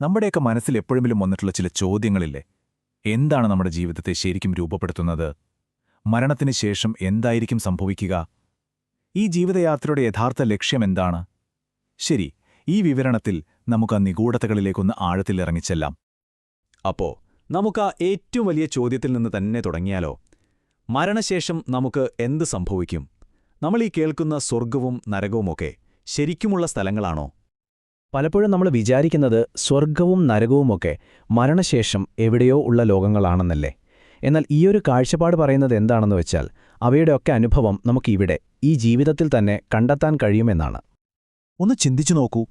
നമ്മുടെയൊക്കെ മനസ്സിൽ എപ്പോഴെങ്കിലും വന്നിട്ടുള്ള ചില ചോദ്യങ്ങളില്ലേ? എന്താണ് നമ്മുടെ ജീവിതത്തെ ശരിക്കും രൂപപ്പെടുത്തുന്നത്? മരണത്തിന് ശേഷം എന്തായിരിക്കും സംഭവിക്കുക? ഈ ജീവിതയാത്രയുടെ യഥാർത്ഥ ലക്ഷ്യം എന്താണ്? ശരി ഈ വിവരണത്തിൽ നമുക്ക് ആ നിഗൂഢതകളിലേക്കൊന്ന് ആഴത്തിലിറങ്ങിച്ചെല്ലാം അപ്പോ നമുക്ക് ആ ഏറ്റവും വലിയ ചോദ്യത്തിൽ നിന്ന് തന്നെ തുടങ്ങിയാലോ? മരണശേഷം നമുക്ക് എന്ത് സംഭവിക്കും? നമ്മൾ ഈ കേൾക്കുന്ന സ്വർഗവും നരകവുമൊക്കെ ശരിക്കുമുള്ള സ്ഥലങ്ങളാണോ? പലപ്പോഴും നമ്മൾ വിചാരിക്കുന്നത് സ്വർഗവും നരകവുമൊക്കെ മരണശേഷം എവിടെയോ ഉള്ള ലോകങ്ങളാണെന്നല്ലേ. എന്നാൽ ഈയൊരു കാഴ്ചപ്പാട് പറയുന്നത് എന്താണെന്ന് വെച്ചാൽ അവയുടെയൊക്കെ അനുഭവം നമുക്കിവിടെ ഈ ജീവിതത്തിൽ തന്നെ കണ്ടെത്താൻ കഴിയുമെന്നാണ്. ഒന്ന് ചിന്തിച്ചു നോക്കൂ.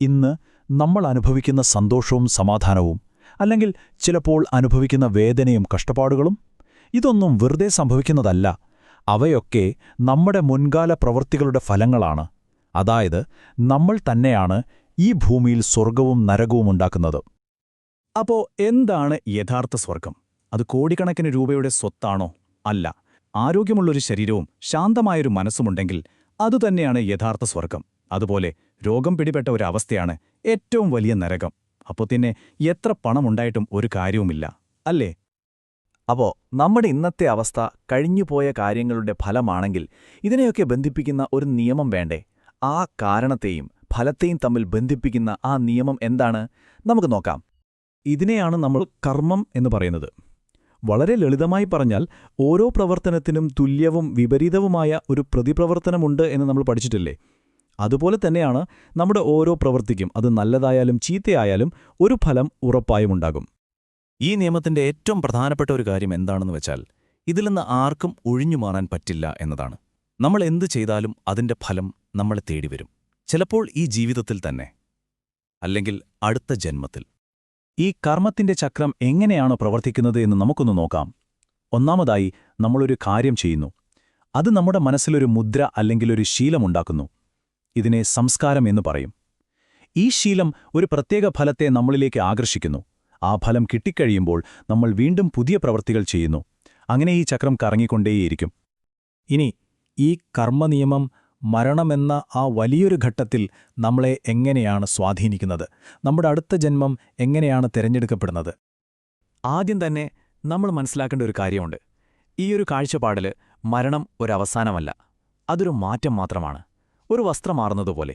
ഇന്ന് നമ്മൾ അനുഭവിക്കുന്ന സന്തോഷവും സമാധാനവും അല്ലെങ്കിൽ ചിലപ്പോൾ അനുഭവിക്കുന്ന വേദനയും കഷ്ടപ്പാടുകളും ഇതൊന്നും വെറുതെ സംഭവിക്കുന്നതല്ല. അവയൊക്കെ നമ്മുടെ മുൻകാല പ്രവൃത്തികളുടെ ഫലങ്ങളാണ്. അതായത് നമ്മൾ തന്നെയാണ് ഈ ഭൂമിയിൽ സ്വർഗവും നരകവും ഉണ്ടാക്കുന്നത്. അപ്പോ എന്താണ് യഥാർത്ഥ സ്വർഗം അത് കോടിക്കണക്കിന് രൂപയുടെ സ്വത്താണോ? അല്ല. ആരോഗ്യമുള്ളൊരു ശരീരവും ശാന്തമായൊരു മനസ്സുമുണ്ടെങ്കിൽ അതുതന്നെയാണ് യഥാർത്ഥ സ്വർഗം അതുപോലെ രോഗം പിടിപെട്ട ഒരു അവസ്ഥയാണ് ഏറ്റവും വലിയ നരകം. അപ്പോൾ തന്നെ എത്ര പണമുണ്ടായിട്ടും ഒരു കാര്യവുമില്ല. അല്ലേ? അപ്പോ നമ്മുടെ ഇന്നത്തെ അവസ്ഥ കഴിഞ്ഞുപോയ കാര്യങ്ങളുടെ ഫലമാണെങ്കിൽ ഇതിനെയൊക്കെ ബന്ധിപ്പിക്കുന്ന ഒരു നിയമം വേണ്ടേ? ആ കാരണത്തെയും ഫലത്തെയും തമ്മിൽ ബന്ധിപ്പിക്കുന്ന ആ നിയമം എന്താണ്? നമുക്ക് നോക്കാം. ഇതിനെയാണ് നമ്മൾ കർമ്മം എന്ന് പറയുന്നത്. വളരെ ലളിതമായി പറഞ്ഞാൽ ഓരോ പ്രവർത്തനത്തിനും തുല്യവും വിപരീതവുമായ ഒരു പ്രതിപ്രവർത്തനമുണ്ട് എന്ന് നമ്മൾ പഠിച്ചിട്ടില്ലേ? അതുപോലെ തന്നെയാണ് നമ്മുടെ ഓരോ പ്രവൃത്തിക്കും അത് നല്ലതായാലും ചീത്തയായാലും ഒരു ഫലം ഉറപ്പായും ഉണ്ടാകും. ഈ നിയമത്തിന്റെ ഏറ്റവും പ്രധാനപ്പെട്ട ഒരു കാര്യം എന്താണെന്ന് വെച്ചാൽ ഇതിൽ നിന്ന് ആർക്കും ഒഴിഞ്ഞു മാറാൻ പറ്റില്ല എന്നതാണ്. നമ്മൾ എന്ത് ചെയ്താലും അതിന്റെ ഫലം നമ്മളെ തേടിവരും. ചിലപ്പോൾ ഈ ജീവിതത്തിൽ തന്നെ അല്ലെങ്കിൽ അടുത്ത ജന്മത്തിൽ. ഈ കർമ്മത്തിന്റെ ചക്രം എങ്ങനെയാണോ പ്രവർത്തിക്കുന്നത് എന്ന് നമുക്കൊന്ന് നോക്കാം. ഒന്നാമതായി നമ്മളൊരു കാര്യം ചെയ്യുന്നു. അത് നമ്മുടെ മനസ്സിലൊരു മുദ്ര അല്ലെങ്കിൽ ഒരു ശീലമുണ്ടാക്കുന്നു ഇതിനെ സംസ്കാരം എന്ന് പറയും. ഈ ശീലം ഒരു പ്രത്യേക ഫലത്തെ നമ്മളിലേക്ക് ആകർഷിക്കുന്നു. ആ ഫലം കിട്ടിക്കഴിയുമ്പോൾ നമ്മൾ വീണ്ടും പുതിയ പ്രവൃത്തികൾ ചെയ്യുന്നു. അങ്ങനെ ഈ ചക്രം കറങ്ങിക്കൊണ്ടേയിരിക്കും. ഇനി ഈ കർമ്മനിയമം മരണമെന്ന ആ വലിയൊരു ഘട്ടത്തിൽ നമ്മളെ എങ്ങനെയാണ് സ്വാധീനിക്കുന്നത്? നമ്മുടെ അടുത്ത ജന്മം എങ്ങനെയാണ് തിരഞ്ഞെടുക്കപ്പെടുന്നത്? ആദ്യം തന്നെ നമ്മൾ മനസ്സിലാക്കേണ്ട ഒരു കാര്യമുണ്ട്. ഈ ഒരു കാഴ്ചപ്പാടിൽ മരണം ഒരവസാനമല്ല അതൊരു മാറ്റം മാത്രമാണ്. ഒരു വസ്ത്രം മാറുന്നതുപോലെ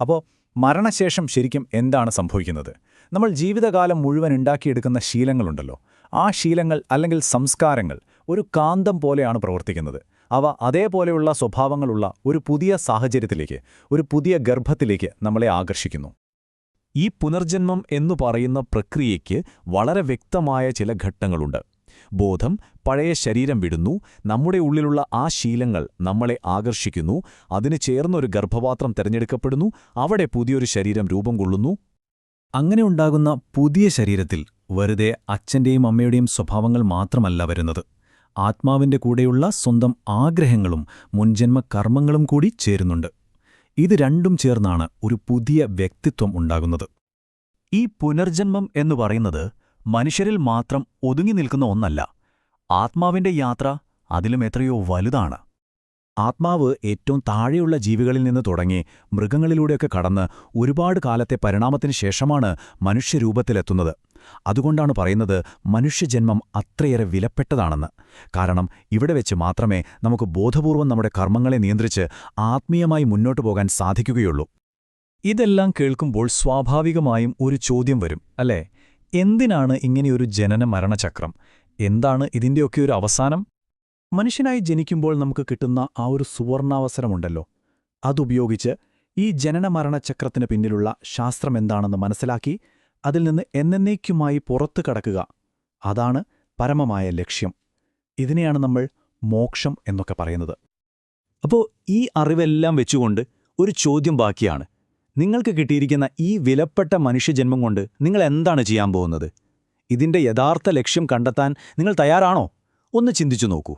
അപ്പോൾ മരണശേഷം ശരിക്കും എന്താണ് സംഭവിക്കുന്നത്? നമ്മൾ ജീവിതകാലം മുഴുവൻ ഉണ്ടാക്കിയെടുക്കുന്ന ശീലങ്ങളുണ്ടല്ലോ. ആ ശീലങ്ങൾ അല്ലെങ്കിൽ സംസ്കാരങ്ങൾ ഒരു കാന്തം പോലെയാണ് പ്രവർത്തിക്കുന്നത്. അവ അതേപോലെയുള്ള സ്വഭാവങ്ങളുള്ള ഒരു പുതിയ സാഹചര്യത്തിലേക്ക് ഒരു പുതിയ ഗർഭത്തിലേക്ക് നമ്മളെ ആകർഷിക്കുന്നു. ഈ പുനർജന്മം എന്നു പറയുന്ന പ്രക്രിയയ്ക്ക് വളരെ വ്യക്തമായ ചില ഘട്ടങ്ങളുണ്ട്. ബോധം പഴയ ശരീരം വിടുന്നു നമ്മുടെ ഉള്ളിലുള്ള ആ ശീലങ്ങൾ നമ്മളെ ആകർഷിക്കുന്നു അതിന് ചേർന്നൊരു ഗർഭപാത്രം തിരഞ്ഞെടുക്കപ്പെടുന്നു അവിടെ പുതിയൊരു ശരീരം രൂപം കൊള്ളുന്നു. അങ്ങനെ ഉണ്ടാകുന്ന പുതിയ ശരീരത്തിൽ വെറുതെ അച്ഛന്റെയും അമ്മയുടെയും സ്വഭാവങ്ങൾ മാത്രമല്ല വരുന്നത്. ആത്മാവിന്റെ കൂടെയുള്ള സ്വന്തം ആഗ്രഹങ്ങളും മുൻജന്മ കർമ്മങ്ങളും കൂടി ചേരുന്നുണ്ട്. ഇത് രണ്ടും ചേർന്നാണ് ഒരു പുതിയ വ്യക്തിത്വം ഉണ്ടാകുന്നത്. ഈ പുനർജന്മം എന്നു പറയുന്നത് മനുഷ്യരിൽ മാത്രം ഒതുങ്ങി നിൽക്കുന്ന ഒന്നല്ല. ആത്മാവിന്റെ യാത്ര അതിലും എത്രയോ വലുതാണ്. ആത്മാവ് ഏറ്റവും താഴെയുള്ള ജീവികളിൽ നിന്ന് തുടങ്ങി മൃഗങ്ങളിലൂടെയൊക്കെ കടന്ന് ഒരുപാട് കാലത്തെ പരിണാമത്തിന് ശേഷമാണ് മനുഷ്യരൂപത്തിലെത്തുന്നത്. അതുകൊണ്ടാണ് പറയുന്നത് മനുഷ്യജന്മം അത്രയേറെ വിലപ്പെട്ടതാണെന്ന്. കാരണം ഇവിടെ വെച്ച് മാത്രമേ നമുക്ക് ബോധപൂർവം നമ്മുടെ കർമ്മങ്ങളെ നിയന്ത്രിച്ച് ആത്മീയമായി മുന്നോട്ടു പോകാൻ സാധിക്കുകയുള്ളൂ. ഇതെല്ലാം കേൾക്കുമ്പോൾ സ്വാഭാവികമായും ഒരു ചോദ്യം വരും അല്ലേ? എന്തിനാണ് ഇങ്ങനെയൊരു ജനന മരണചക്രം? എന്താണ് ഇതിന്റെയൊക്കെ ഒരു അവസാനം? മനുഷ്യനായി ജനിക്കുമ്പോൾ നമുക്ക് കിട്ടുന്ന ആ ഒരു സുവർണാവസരമുണ്ടല്ലോ. അതുപയോഗിച്ച് ഈ ജനനമരണചക്രത്തിന് പിന്നിലുള്ള ശാസ്ത്രം എന്താണെന്ന് മനസ്സിലാക്കി അതിൽ നിന്ന് എന്നേക്കുമായി പുറത്തു കടക്കുക. അതാണ് പരമമായ ലക്ഷ്യം. ഇതിനെയാണ് നമ്മൾ മോക്ഷം എന്നൊക്കെ പറയുന്നത്. അപ്പോൾ ഈ അറിവെല്ലാം വെച്ചുകൊണ്ട് ഒരു ചോദ്യം ബാക്കിയാണ്. നിങ്ങൾക്ക് കിട്ടിയിരിക്കുന്ന ഈ വിലപ്പെട്ട മനുഷ്യജന്മം കൊണ്ട് നിങ്ങൾ എന്താണ് ചെയ്യാൻ പോകുന്നത്? ഇതിന്റെ യഥാർത്ഥ ലക്ഷ്യം കണ്ടെത്താൻ നിങ്ങൾ തയ്യാറാണോ? ഒന്ന് ചിന്തിച്ചു നോക്കൂ.